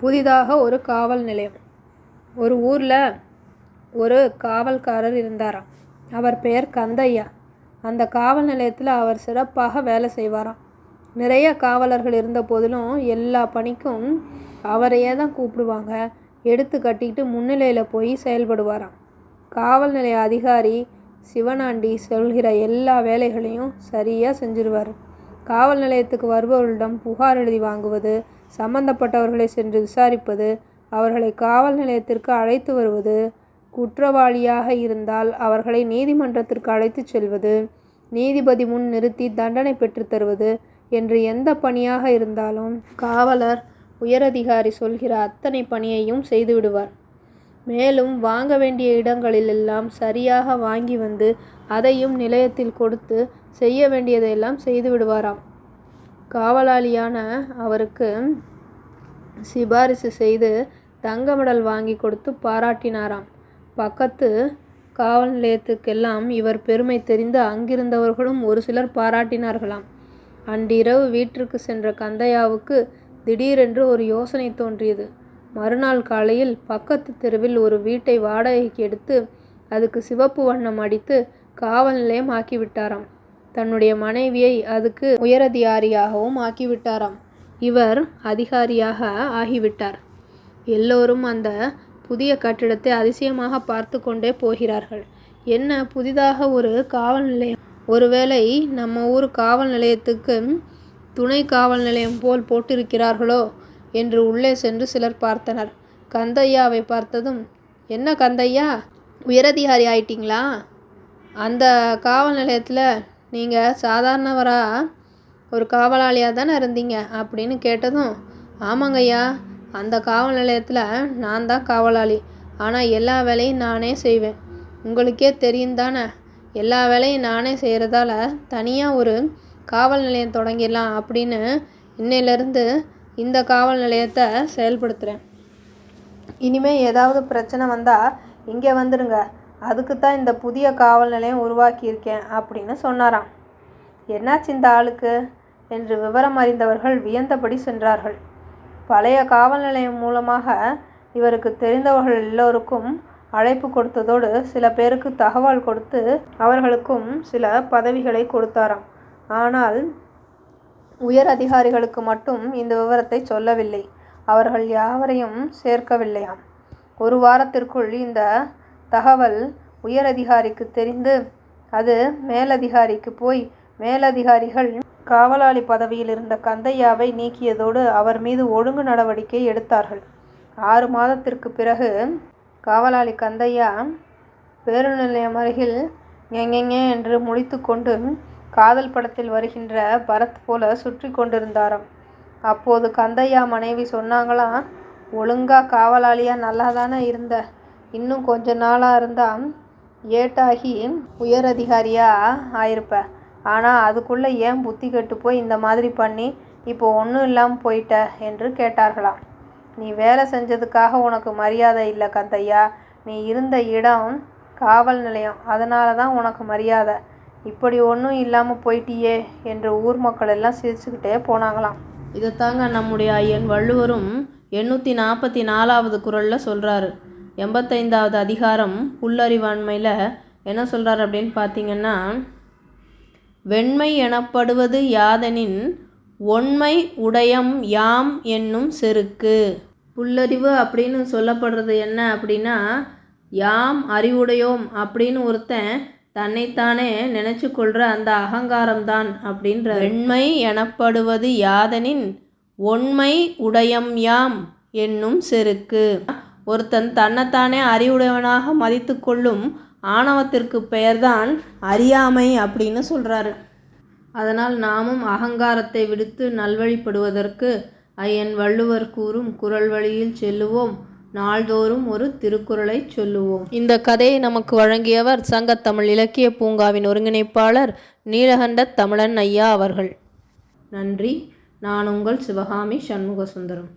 புதிதாக ஒரு காவல் நிலையம். ஒரு ஊரில் ஒரு காவல்காரர் இருந்தாராம். அவர் பெயர் கந்தையா அந்த காவல் நிலையத்தில் அவர் சிறப்பாக வேலை செய்வாராம். நிறைய காவலர்கள் இருந்த போதிலும் எல்லா பணிக்கும் அவரையே தான் கூப்பிடுவாங்க. எடுத்து கட்டிக்கிட்டு முன்னிலையில் போய் செயல்படுவாராம். காவல் நிலைய அதிகாரி சிவனாண்டி சொல்கிற எல்லா வேலைகளையும் சரியாக செஞ்சிருவார். காவல் நிலையத்துக்கு வருபவர்களிடம் புகார் எழுதி வாங்குவது சம்பந்தப்பட்டவர்களை சென்று விசாரிப்பது அவர்களை காவல் நிலையத்திற்கு அழைத்து வருவது குற்றவாளியாக இருந்தால் அவர்களை நீதிமன்றத்திற்கு அழைத்துச் செல்வது நீதிபதி முன் நிறுத்தி தண்டனை பெற்றுத்தருவது என்று எந்த பணியாக இருந்தாலும் காவலர் உயரதிகாரி சொல்கிற அத்தனை பணியையும் செய்துவிடுவார் மேலும் வாங்க வேண்டிய இடங்களிலெல்லாம் சரியாக வாங்கி வந்து அதையும் நிலையத்தில் கொடுத்து செய்ய வேண்டியதையெல்லாம் செய்து விடுவாராம். காவலாளியான அவருக்கு சிபாரிசு செய்து தங்க மெடல் வாங்கி கொடுத்து பாராட்டினாராம். பக்கத்து காவல் நிலையத்துக்கெல்லாம் இவர் பெருமை தெரிந்து அங்கிருந்தவர்களும் ஒரு சிலர் பாராட்டினார்களாம். அன்றிரவு வீட்டிற்கு சென்ற கந்தையாவுக்கு திடீரென்று ஒரு யோசனை தோன்றியது. மறுநாள் காலையில் பக்கத்து தெருவில் ஒரு வீட்டை வாடகைக்கு எடுத்து அதுக்கு சிவப்பு வண்ணம் அடித்து காவல் நிலையம் ஆக்கிவிட்டாராம். தன்னுடைய மனைவியை அதுக்கு உயரதிகாரியாகவும் ஆக்கிவிட்டாராம். இவர் அதிகாரியாக ஆகிவிட்டார். எல்லோரும் அந்த புதிய கட்டிடத்தை அதிசயமாக பார்த்து கொண்டே போகிறார்கள். என்ன புதிதாக ஒரு காவல் நிலையம்? ஒருவேளை நம்ம ஊர் காவல் நிலையத்துக்கு துணை காவல் நிலையம் போல் போட்டிருக்கிறார்களோ என்று உள்ளே சென்று சிலர் பார்த்தனர். கந்தையாவை பார்த்ததும் என்ன கந்தையா? உயரதிகாரி ஆயிட்டீங்களா? அந்த காவல் நிலையத்தில் நீங்கள் சாதாரணவராக ஒரு காவலாளியாக தானே இருந்தீங்க அப்படின்னு கேட்டதும் ஆமாங்கய்யா அந்த காவல் நிலையத்தில் நான் தான் காவலாளி. ஆனால் எல்லா வேலையும் நானே செய்வேன். உங்களுக்கே தெரியும் தானே எல்லா வேலையும் நானே செய்கிறதால தனியாக ஒரு காவல் நிலையம் தொடங்கிடலாம் அப்படின்னு இன்னையிலேருந்து இந்த காவல் நிலையத்தை செயல்படுத்துகிறேன் இனிமேல் ஏதாவது பிரச்சனை வந்தால் இங்கே வந்துடுங்க அதுக்கு தான் இந்த புதிய காவல் நிலையம் உருவாக்கியிருக்கேன் அப்படின்னு சொன்னாராம். என்னாச்சு இந்த ஆளுக்கு? என்று விவரம் அறிந்தவர்கள் வியந்தபடி சென்றார்கள். பழைய காவல் நிலையம் மூலமாக இவருக்கு தெரிந்தவர்கள் எல்லோருக்கும் அழைப்பு கொடுத்ததோடு சில பேருக்கு தகவல் கொடுத்து அவர்களுக்கும் சில பதவிகளை கொடுத்தாராம். ஆனால் உயர் அதிகாரிகளுக்கு மட்டும் இந்த விவரத்தை சொல்லவில்லை. அவர்கள் யாவரையும் சேர்க்கவில்லையாம். ஒரு வாரத்திற்குள் இந்த தகவல் உயரதிகாரிக்கு தெரிந்து அது மேலதிகாரிக்கு போய் மேலதிகாரிகள் காவலாளி பதவியில் இருந்த கந்தையாவை நீக்கியதோடு அவர் மீது ஒழுங்கு நடவடிக்கை எடுத்தார்கள். ஆறு மாதத்திற்கு பிறகு காவலாளி கந்தையா பேருந்து நிலையம் அருகில் எங்கெங்கே என்று முடித்துக்கொண்டு கொண்டு காதல் படத்தில் வருகின்ற பரத் போல சுற்றி கொண்டிருந்தாராம். அப்போது கந்தையா மனைவி சொன்னாங்களாம் ஒழுங்கா காவலாளியாக நல்லா தானே இருந்த? இன்னும் கொஞ்ச நாளாக இருந்தால் ஏட்டாகி உயரதிகாரியாக ஆயிருப்ப. ஆனால் அதுக்குள்ளே ஏன் புத்தி கெட்டு போய் இந்த மாதிரி பண்ணி இப்போ ஒன்றும் இல்லாமல் போயிட்ட என்று கேட்டார்களாம். நீ வேலை செஞ்சதுக்காக உனக்கு மரியாதை இல்லை கந்தையா. நீ இருந்த இடம் காவல் நிலையம். அதனால தான் உனக்கு மரியாதை. இப்படி ஒன்றும் இல்லாமல் போயிட்டியே என்று ஊர் மக்கள் எல்லாம் சிரிச்சுக்கிட்டே போனாங்களாம். இதைத்தாங்க நம்முடைய ஐயன் வள்ளுவரும் எண்ணூற்றி நாற்பத்தி நாலாவது குரலில் சொல்கிறாரு எண்பத்தைந்தாவது அதிகாரம் புல்லறிவாண்மையில் என்ன சொல்கிறார் அப்படின்னு பார்த்தீங்கன்னா வெண்மை எனப்படுவது யாதெனின் ஒண்மை உடையம் யாம் என்னும் செருக்கு. புல்லறிவு அப்படின்னு சொல்லப்படுறது என்ன அப்படின்னா யாம் அறிவுடையோம் அப்படின்னு ஒருத்தன் தன்னைத்தானே நினச்சி கொள்கிற அந்த அகங்காரம்தான் அப்படின்ற வெண்மை எனப்படுவது யாதெனின் ஒண்மை உடையம் யாம் என்னும் செருக்கு. ஒருத்தன் தன்னைத்தானே அறிவுடையவனாக மதித்து கொள்ளும் ஆணவத்திற்கு பெயர்தான் அறியாமை அப்படின்னு சொல்கிறாரு அதனால் நாமும் அகங்காரத்தை விடுத்து நல்வழிப்படுவதற்கு ஐயன் வள்ளுவர் கூறும் குரல் வழியில் செல்லுவோம். நாள்தோறும் ஒரு திருக்குறளை சொல்லுவோம். இந்த கதையை நமக்கு வழங்கியவர் சங்கத்தமிழ் இலக்கிய பூங்காவின் ஒருங்கிணைப்பாளர் நீலகண்ட தமிழன் ஐயா அவர்கள். நன்றி. நான் உங்கள் சிவகாமி சண்முக சுந்தரம்